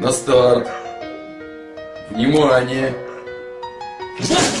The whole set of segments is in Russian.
На старт. Внимание.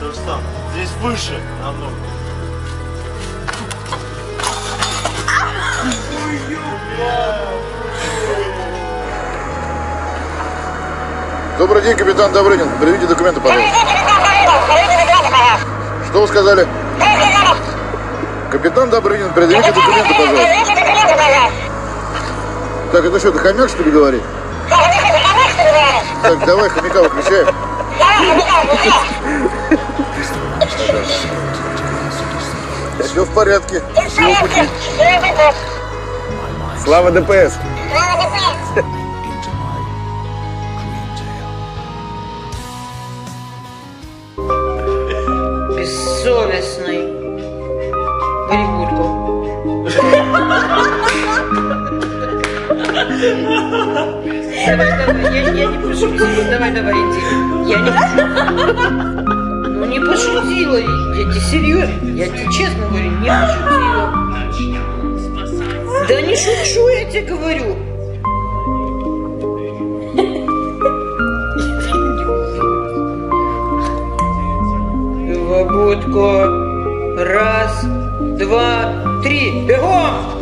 То есть там, здесь выше намного. Добрый день, капитан Добрынин. Приведите документы, пожалуйста. Что вы сказали? Капитан Добрынин, предъявите документы, пожалуйста. Так, это что, ты хомяк, что ли, говорит? Так, давай хомяка выключаем. Все в порядке. Слава ДПС! Бессовестный. Давай, давай, я, не пошутила. Давай, давай, иди. Я не Ну не пошутила. Я тебе серьезно. Я тебе честно говорю, не пошутила. Да не шучу, я тебе говорю. В будку. Раз, два, три. Бегом!